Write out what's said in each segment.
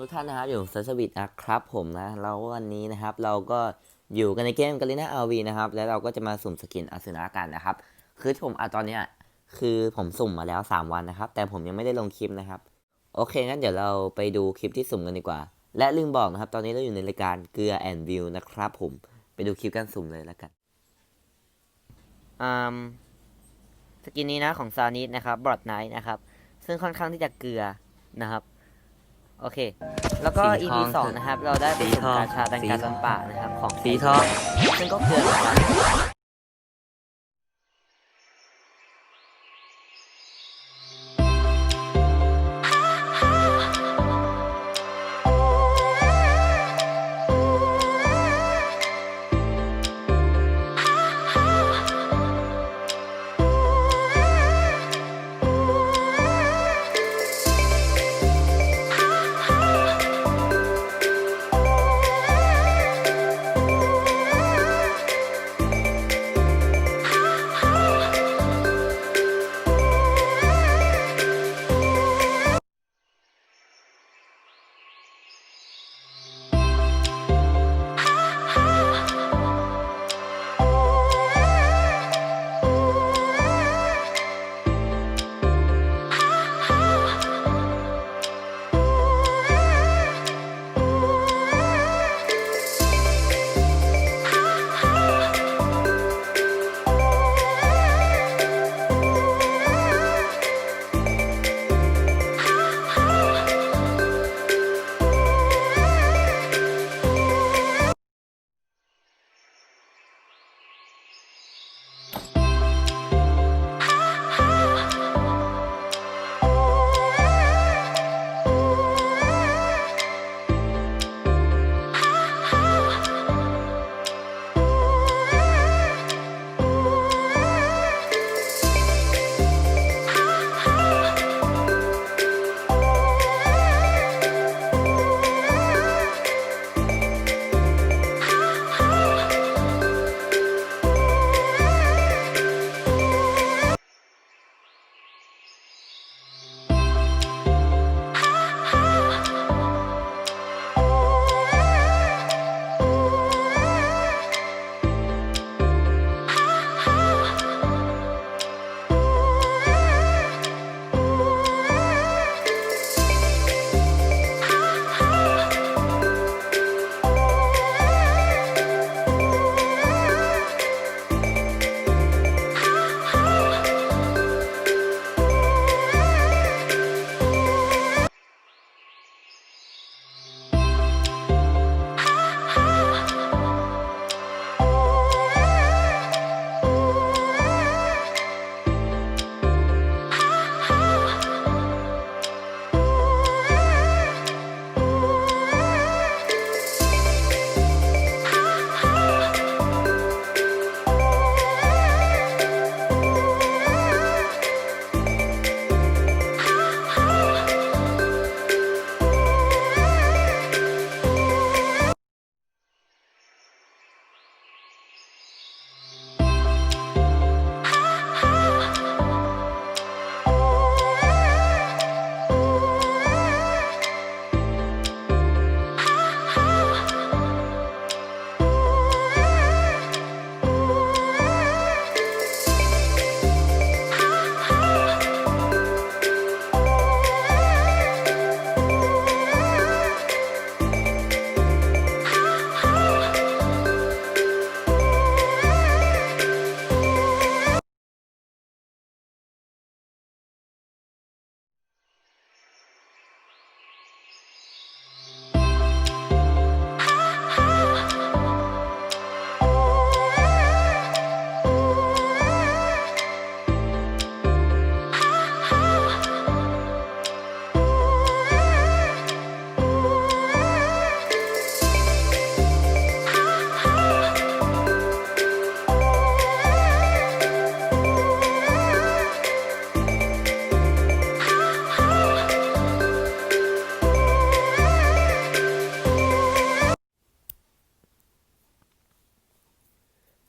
ทุกท่านนะครับ อยู่ซัสบิดนะครับผมนะแล้ววันนี้นะครับเราก็อยู่กันในเกมกาลิน่าอาวีนะครับ แล้วเราก็จะมาสุ่มสกินอาสึนะกันนะครับ คือที่ผมอะตอนเนี้ยคือผมสุ่มมาแล้ว 3 วันนะครับ แต่ผมยังไม่ได้ลงคลิปนะครับ โอเคงั้นเดี๋ยวเราไปดูคลิปที่สุ่มกันดีกว่า และลืมบอกนะครับ ตอนนี้เราอยู่ในรายการเกลือแอนด์วิวนะครับผมไปดูคลิปการสุ่มเลยแล้วกันอืมสกินนี้นะของซานิสนะครับบรอดไนท์นะครับ ซึ่งค่อนข้างที่จะเกลือนะครับ โอเค แล้วก็ สีท EP องสองนะครับ เราได้ไปสีสุ่มทองกาชาดันสีการทอง ลำป่านะครับ ของสีทอง ซึ่งก็เกลือ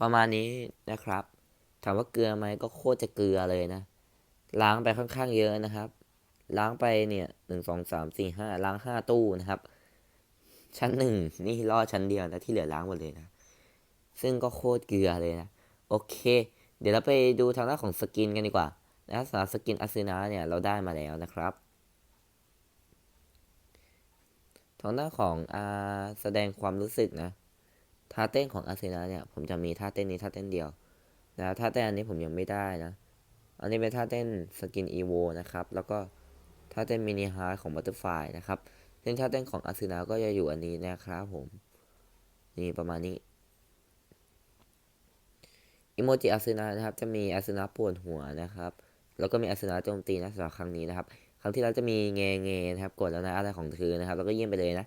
ประมาณนี้นะครับ ถามว่าเกลือไหมก็โคตรจะเกลือเลยนะ ล้างไปค่อนข้างเยอะนะครับ ล้างไปเนี่ยหนึ่งสองสามสี่ห้าล้างห้าตู้นะครับ ชั้นหนึ่งนี่รอดชั้นเดียวนะที่เหลือล้างหมดเลยนะ ซึ่งก็โคตรเกลือเลยนะ โอเค เดี๋ยวเราไปดูทางด้านของสกินกันดีกว่านะสำหรับสกินอาซึนะเนี่ยเราได้มาแล้วนะครับทางด้านของอาแสดงความรู้สึกนะ ท่าเต้นของอาเซึนะเนี่ย ผมจะมีท่าเต้นนี้ท่าเต้นเดียวนะท่าเต้นอันนี้ผมยังไม่ได้นะ อันนี้เป็นท่าเต้นสกินอีโวนะครับ แล้วก็ท่าเต้นมินิฮาร์ดของบัตเตอร์ไฟนะครับซึ่งท่าเต้นของอาเซึนะก็จะอยู่อันนี้นะครับผม นี่ประมาณนี้อิโมจิอาเซึนะนะครับ จะมีอาเซึนะปวดหัวนะครับ แล้วก็มีอาเซึนะโจมตีนะสำหรับครั้งนี้นะครับ ครั้งที่เราจะมีเงเงนะครับ กดแล้วนะอะไรของเธอนะครับ แล้วก็เยี่ยมไปเลยนะ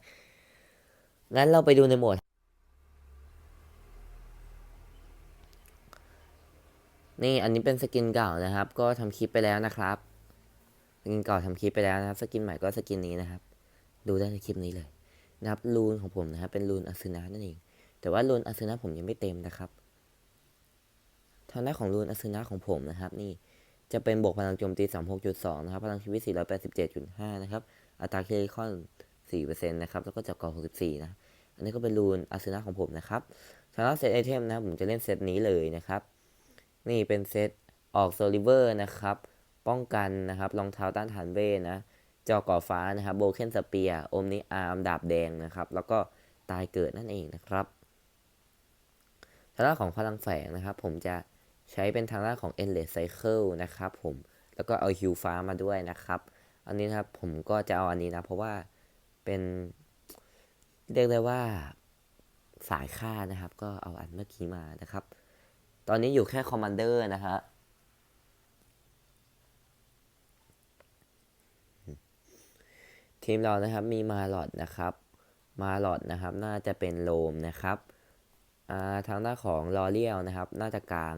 งั้นเราไปดูในโหมด นี่อันนี้เป็นสกินเก่านะครับ ก็ทำคลิปไปแล้วนะครับ สกินเก่าทำคลิปไปแล้วนะครับ สกินใหม่ก็สกินนี้นะครับ ดูได้ในคลิปนี้เลยนะครับรูนของผมนะครับเป็นรูนอาซึนะนั่นเอง แต่ว่ารูนอาซึนะผมยังไม่เต็มนะครับทางด้านของรูนอาซึนะของผมนะครับ นี่จะเป็นบวกพลังโจมตี 36.2 นะครับ พลังชีวิต 487.5 นะครับ อัตราเคลคอน 4%นะครับ แล้วก็จากกอ64 นะ อันนี้ก็เป็นรูนอาซึนะของผมนะครับสำหรับเซตไอเทมนะครับผมจะเล่นเซตนี้เลยนะครับ นี่เป็นเซตออกโซลิเวอร์นะครับ ป้องกันนะครับรองเท้าต้านทานเวนะจอก่อฟ้านะครับโบเคนสเปียโอมนิอาร์มดาบแดงนะครับ แล้วก็ตายเกิดนั่นเองนะครับทางด้านของพลังแฝงนะครับ ผมจะใช้เป็นทางด้านของ Endless Cycle นะครับผมแล้วก็เอาฮิวฟ้ามาด้วยนะครับ อันนี้นะครับผมก็จะเอาอันนี้นะ เพราะว่าเป็นเรียกได้ว่าสายฆ่านะครับ ก็เอาอันเมื่อกี้มานะครับ ตอนนี้อยู่แค่คอมมานเดอร์นะฮะทีมเรานะครับมีมาลอดนะครับ มาลอดนะครับ น่าจะเป็นโลมนะครับทางด้านของลอเรียลนะครับ น่าจะกลาง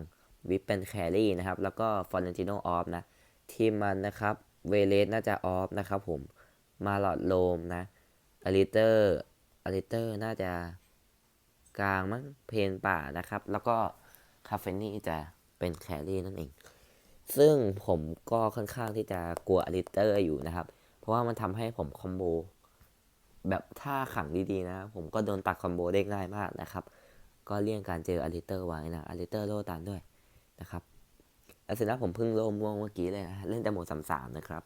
วิปเป็นแครี่นะครับ แล้วก็ฟอร์เรนติโนออฟนะทีมมันนะครับเวเลสน่าจะออฟนะครับผมมาลอดโลมนะอลิเตอร์อลิเตอร์น่าจะกลางมั้งเพนป่านะครับ แล้วก็ คาเฟนี่จะเป็นแครี่นั่นเอง ซึ่งผมก็ค่อนข้างที่จะกลัวอลิเตอร์อยู่นะครับ เพราะว่ามันทำให้ผมคอมโบแบบถ้าขังดีๆนะ ผมก็โดนตัดคอมโบได้ง่ายมากนะครับ ก็เลี่ยงการเจออลิเตอร์ไว้นะอลิเตอร์โลตันด้วยนะครับอาซินะผมเพิ่งโลม่วงเมื่อกี้เลยนะเล่นแต่โหมดสามสามนะครับ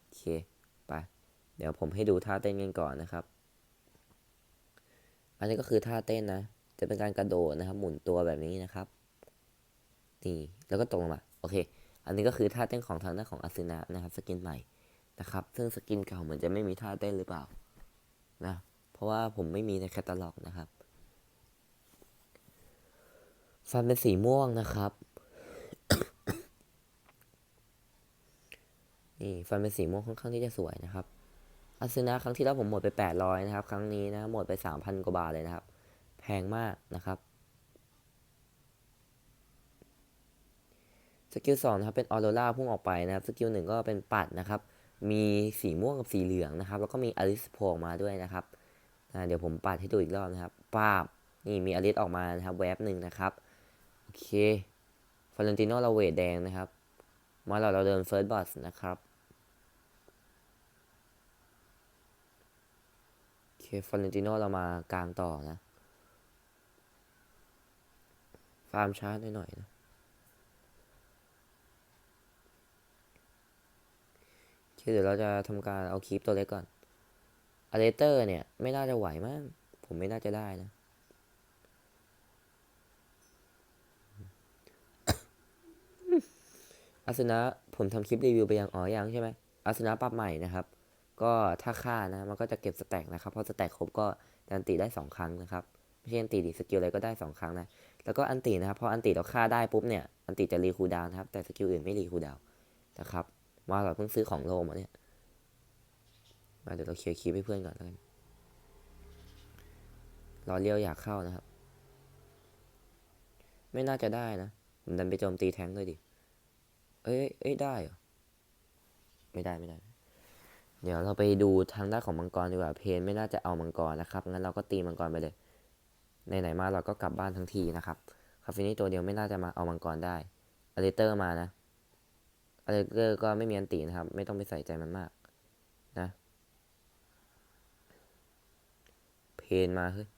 โอเคไปเดี๋ยวผมให้ดูท่าเต้นกันก่อนนะครับ อันนี้ก็คือท่าเต้นนะ จะเป็นการกระโดดนะครับ หมุนตัวแบบนี้นะครับ นี่แล้วก็ตกลงมาโอเค อันนี้ก็คือท่าเต้นของทางด้านของอาซินะนะครับสกินใหม่นะครับ ซึ่งสกินเก่าเหมือนจะไม่มีท่าเต้นหรือเปล่านะเพราะว่าผมไม่มีในแคตตาล็อกนะครับฟันเป็นสีม่วงนะครับนี่ฟันเป็นสีม่วงค่อนข้างที่จะสวยนะครับอาซึนะครั้งที่แล้วผมหมดไป 800 นะครับ ครั้งนี้นะหมดไป 3,000 กว่าบาทเลยนะครับ แพงมากนะครับ สกิลสองนะครับเป็นออโรราพุ่งออกไปนะครับสกิลหนึ่งก็เป็นปัดนะครับ มีสีม่วงกับสีเหลืองนะครับ แล้วก็มีอลิสโผล่มาด้วยนะครับเดี๋ยวผมปัดให้ดูอีกรอบนะครับป้าบนี่มีอลิสออกมานะครับแวบหนึ่งนะครับโอเคฟาเรนติโนเราเวทแดงนะครับมาเราเราเดินเฟิร์สบอสนะครับโอเคฟาเรนติโนเรามากลางต่อนะฟาร์มช้าหน่อยๆนะ โอเดี๋ยวเราจะทำการเอาคลิปตัวเล็กก่อนอเลเตอร์เนี่ย ไม่น่าจะไหวมั้งผมไม่น่าจะได้นะ อาสนะผมทำคลิปรีวิวไปยังอ๋อยังใช่ไหมอาสนะปรับใหม่นะครับ ก็ถ้าฆ่านะ มันก็จะเก็บสแต็กนะครับ พอสแต็กครบก็อันติได้สองครั้งนะครับ ไม่ใช่อันติดิสกิลอะไรก็ได้สองครั้งนะ แล้วก็อันตินะครับ พออันติเราฆ่าได้ปุ๊บเนี่ย อันติจะรีคูลดาวน์นะครับ แต่สกิลอื่นไม่รีคูลดาวน์นะครับ มาเราเพิ่งซื้อของโลมาเนี่ยมาเดี๋ยวเราเคลียร์คลิปให้เพื่อนก่อนแล้วกันรอเลี้ยวอยากเข้านะครับ ไม่น่าจะได้นะผมดันไปโจมตีแทงค์เลยดิ เอ้ยเอ้ยได้เหรอ ไม่ได้ไม่ได้ เดี๋ยวเราไปดูทางด้านของมังกรดีกว่า เพนไม่น่าจะเอามังกรนะครับ งั้นเราก็ตีมังกรไปเลย ไหนๆมาเราก็กลับบ้านทั้งทีนะครับ คาเฟนี่ตัวเดียวไม่น่าจะมาเอามังกรได้อเลเตอร์มานะ ออะไรเกอร์ก็ไม่มีอันตีนะครับ ไม่ต้องไปใส่ใจมันมาก นะ เพนมาเฮ้ย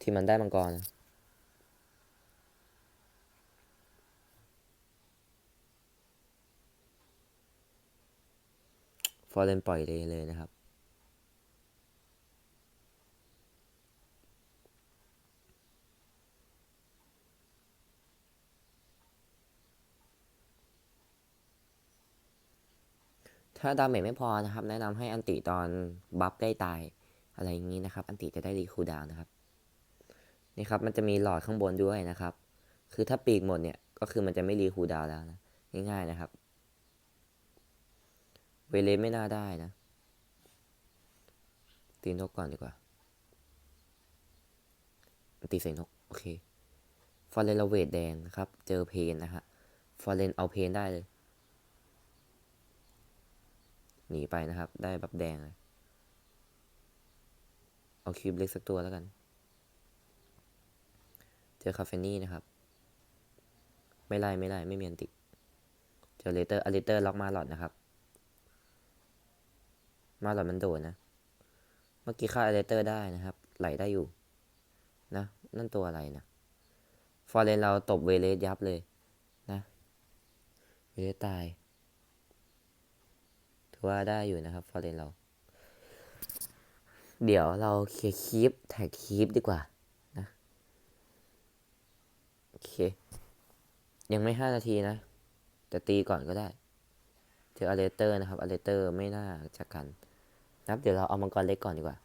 ที่มันได้มังกรนฟอร์เรนปล่อยเลยเลยนะครับ ถ้าดาเมจไม่พอนะครับ แนะนำให้อันติตอนบัฟใกล้ตาย อะไรอย่างนี้นะครับ อันติจะได้รีคูดาวนะครับ นี่ครับ มันจะมีหลอดข้างบนด้วยนะครับ คือถ้าปีกหมดเนี่ย ก็คือมันจะไม่รีคูดาวแล้วนะ ง่ายๆนะครับ เวเลสไม่น่าได้นะ ตีนกก่อนดีกว่าตีใส่นก โอเค ฟอร์เรนเราเวทแดงนะครับ เจอเพนนะฮะ ฟอร์เรนเอาเพนได้เลย หนีไปนะครับ ได้บับแดงเลย เอาคิวบเล็กสักตัวแล้วกัน เจอคาเฟนี่นะครับ ไม่ไล่ไม่ไล่ไม่มีอันติ เจอเลเตอร์อเลเตอร์ล็อกมาหลอดนะครับ มาหลอดมันโดดนะ เมื่อกี้ฆ่าอเลเตอร์ได้นะครับ ไหลได้อยู่ นะ นั่นตัวอะไรนะ ฟอร์เรนเราตบเวเลสยับเลยนะ เวเลสตาย ถือว่าได้อยู่นะครับฟอร์เรนเรา เดี๋ยวเราเคลียร์คีปแท็กคีปดีกว่านะ โอเค ยังไม่ห้านาทีนะ แต่ตีก่อนก็ได้เจออเลเตอร์นะครับอเลเตอร์ไม่น่าจะกันนะครับเดี๋ยวเราเอามังกรเล็กก่อนดีกว่า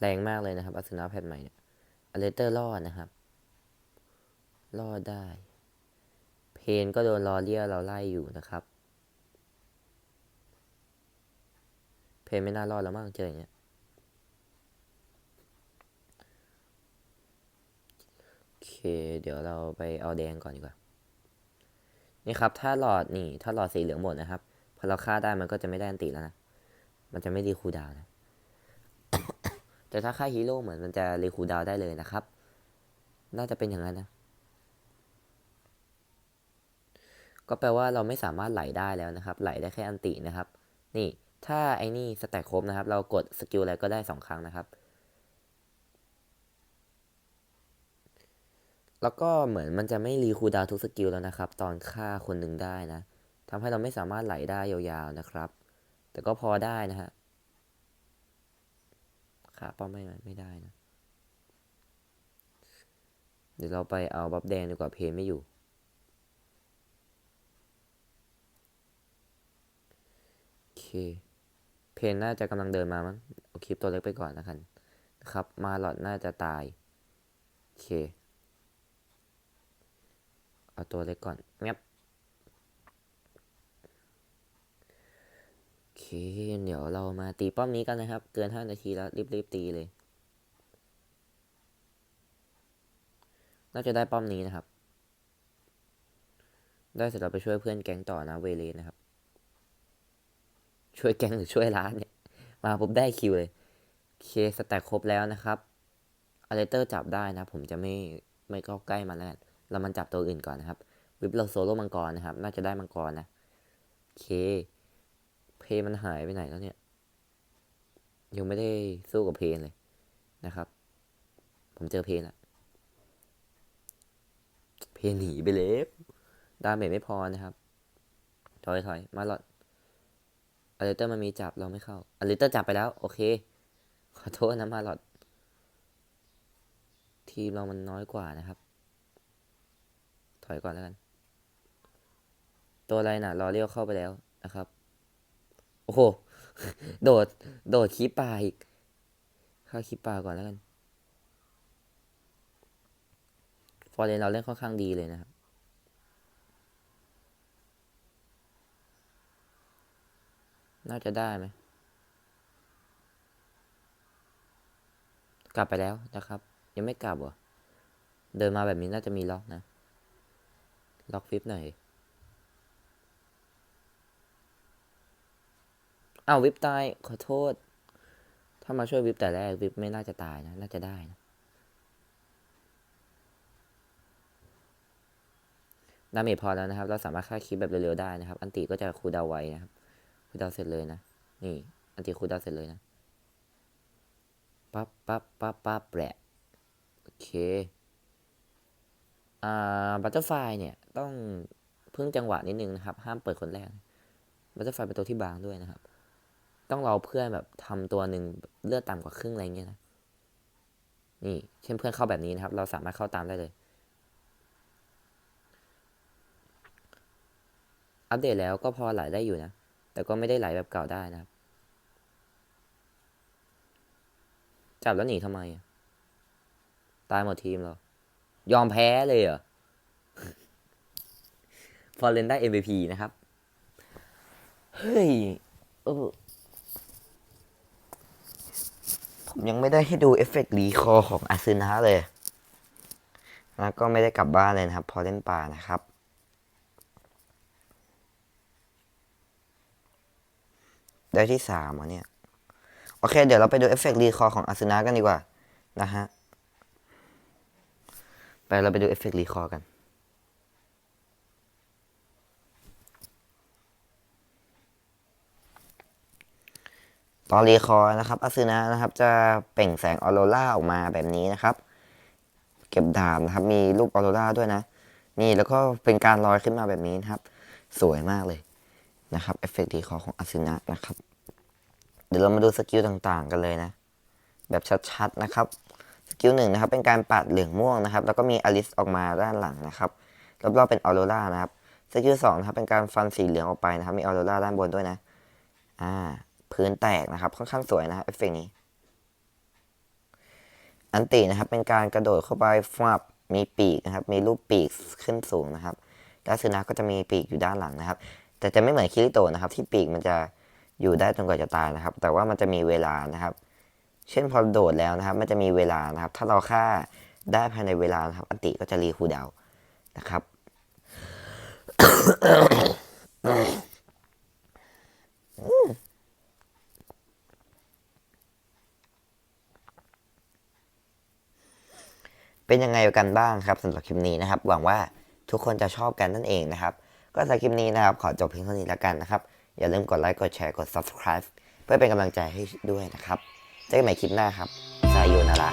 แรงมากเลยนะครับอัสนาแพทใหม่เนี่ยอเลเตอร์รอดนะครับ รอดได้ เพนก็โดนรอเลียเราไล่อยู่นะครับ เพนไม่น่ารอดแล้วมั้งเจออย่างเงี้ยโอเค เดี๋ยวเราไปเอาแดงก่อนดีกว่า นี่ครับ ถ้าหลอดนี่ ถ้าหลอดสีเหลืองหมดนะครับ พอเราฆ่าได้มันก็จะไม่ได้อันติแล้วนะ มันจะไม่รีคูดาวนะ แต่ถ้าฆ่าฮีโร่เหมือนมันจะรีคูดาวได้เลยนะครับน่าจะเป็นอย่างนั้นนะ ก็แปลว่าเราไม่สามารถไหลได้แล้วนะครับ ไหลได้แค่อันตินะครับ นี่ถ้าไอ้นี่สแต็กครบนะครับ เรากดสกิลอะไรก็ได้สองครั้งนะครับ แล้วก็เหมือนมันจะไม่รีคูลดาวทุกสกิลแล้วนะครับ ตอนฆ่าคนหนึ่งได้นะทำให้เราไม่สามารถไหลได้ยาวๆนะครับ แต่ก็พอได้นะฮะขาป้อมไม่ไม่ได้นะ เดี๋ยวเราไปเอาบัฟแดงดีกว่าเพนไม่อยู่ โอ เคเพนน่าจะกำลังเดินมามั้งเอาคลิปตัวเล็กไปก่อนนะครับนะครับ มาหลอดน่าจะตาย โอเค เอาตัวเล็กก่อนเงียบโอเค เดี๋ยวเรามาตีป้อมนี้กันนะครับ เกินห้านาทีแล้ว รีบๆตีเลย น่าจะได้ป้อมนี้นะครับ ได้เสร็จเราไปช่วยเพื่อนแก๊งต่อนะเวเลสนะครับ ช่วยแก๊งหรือช่วยร้านเนี่ย มาปุ๊บได้คิวเลยเคสแต็กครบแล้วนะครับอเลเตอร์จับได้นะ ผมจะไม่ไม่เข้าใกล้มันแล้วเรามันจับตัวอื่นก่อนนะครับ วิปเราโซโล่มังกรนะครับ น่าจะได้มังกรนะเคเพมันหายไปไหนแล้วเนี่ย ยังไม่ได้สู้กับเพนเลยนะครับ ผมเจอเพนละเพนหนีไปเลยดาเมจไม่พอนะครับ ถอยถอยมาหลอด อเลเตอร์มันมีจับเราไม่เข้าอเลเตอร์จับไปแล้ว โอเค ขอโทษนะมาหลอด ทีมเรามันน้อยกว่านะครับ ถอยก่อนแล้วกัน ตัวอะไรน่ะรอเลี้ยวเข้าไปแล้วนะครับ โอ้โห โดด โดดคีปาอีก เข้าคีปาก่อนแล้วกัน ฟอร์เรนเราเล่นค่อนข้างดีเลยนะครับ น่าจะได้ไหม กลับไปแล้วนะครับ ยังไม่กลับเหรอ เดินมาแบบนี้น่าจะมีล็อกนะ ล็อกฟิปหน่อย อ้าววิปตาย ขอโทษ ถ้ามาช่วยวิปแต่แรกวิปไม่น่าจะตายนะ น่าจะได้นะดาเมจพอแล้วนะครับ เราสามารถฆ่าคลิปแบบเร็วๆได้นะครับ อันติก็จะคูลดาวไวนะครับ คูดาวเสร็จเลยนะ นี่อันติคูดาวเสร็จเลยนะ ปั๊บปั๊บปั๊บปั๊บแปะโอเค อ่า บัตเตอร์ไฟเนี่ย ต้องพึ่งจังหวะนิดนึงนะครับ ห้ามเปิดคนแรก บัตเตอร์ไฟเป็นตัวที่บางด้วยนะครับ ต้องรอเพื่อนแบบทำตัวหนึ่งเลือดต่ำกว่าครึ่งอะไรเงี้ยนะ นี่ เช่นเพื่อนเข้าแบบนี้นะครับ เราสามารถเข้าตามได้เลย อัปเดตแล้วก็พอไหลได้อยู่นะ แต่ก็ไม่ได้ไหลแบบเก่าได้นะครับ จับแล้วหนีทำไม ตายหมดทีมเหรอยอมแพ้เลยเหรอ ฟอร์เรนได้ MVP นะครับ เฮ้ยเออผมยังไม่ได้ให้ดูเอฟเฟกต์รีคอของอาซึนะเลย แล้วก็ไม่ได้กลับบ้านเลยนะครับ พอเล่นป่านะครับ ได้ที่สามอะเนี่ย โอเค เดี๋ยวเราไปดูเอฟเฟกต์รีคอร์ของอาซึนะกันดีกว่า นะฮะ ไปเราไปดูเอฟเฟกต์รีคอร์กันตอนรีคอร์นะครับอาซึนะนะครับ จะเปล่งแสงออโรราออกมาแบบนี้นะครับ เก็บดาบนะครับ มีรูปออโรราด้วยนะ นี่แล้วก็เป็นการลอยขึ้นมาแบบนี้นะครับ สวยมากเลย นะครับเอฟเฟกต์รีคอร์ของอาซึนะนะครับ เดี๋ยวเรามาดูสกิลต่างๆ กันเลยนะ แบบชัดๆนะครับสกิลหนึ่งนะครับเป็นการปัดเหลืองม่วงนะครับ แล้วก็มีอลิสออกมาด้านหลังนะครับรอบๆเป็นออโรรานะครับสกิลสองนะครับเป็นการฟันสีเหลืองออกไปนะครับ มีออโรราด้านบนด้วยนะอ่าพื้นแตกนะครับ ค่อนข้างสวยนะเอฟเฟกต์นี้ อันตินะครับเป็นการกระโดดเข้าไปฟับมีปีกนะครับ มีรูปปีกขึ้นสูงนะครับด้าซึนะก็จะมีปีกอยู่ด้านหลังนะครับ แต่จะไม่เหมือนคิริโตนะครับ ที่ปีกมันจะอยู่ได้จนกว่าจะตายนะครับ แต่ว่ามันจะมีเวลานะครับ เช่นพอโดดแล้วนะครับ มันจะมีเวลานะครับ ถ้าเราฆ่าได้ภายในเวลานะครับ อันติก็จะรีคูดาวนะครับ เป็นยังไงกันบ้างครับสำหรับคลิปนี้นะครับ หวังว่าทุกคนจะชอบกันนั่นเองนะครับ ก็สำหรับคลิปนี้นะครับ ขอจบเพียงเท่านี้แล้วกันนะครับ อย่าลืมกดไลค์ กดแชร์ กด subscribe เพื่อเป็นกำลังใจให้ด้วยนะครับ เจอกันใหม่คลิปหน้าครับ สายโยนารา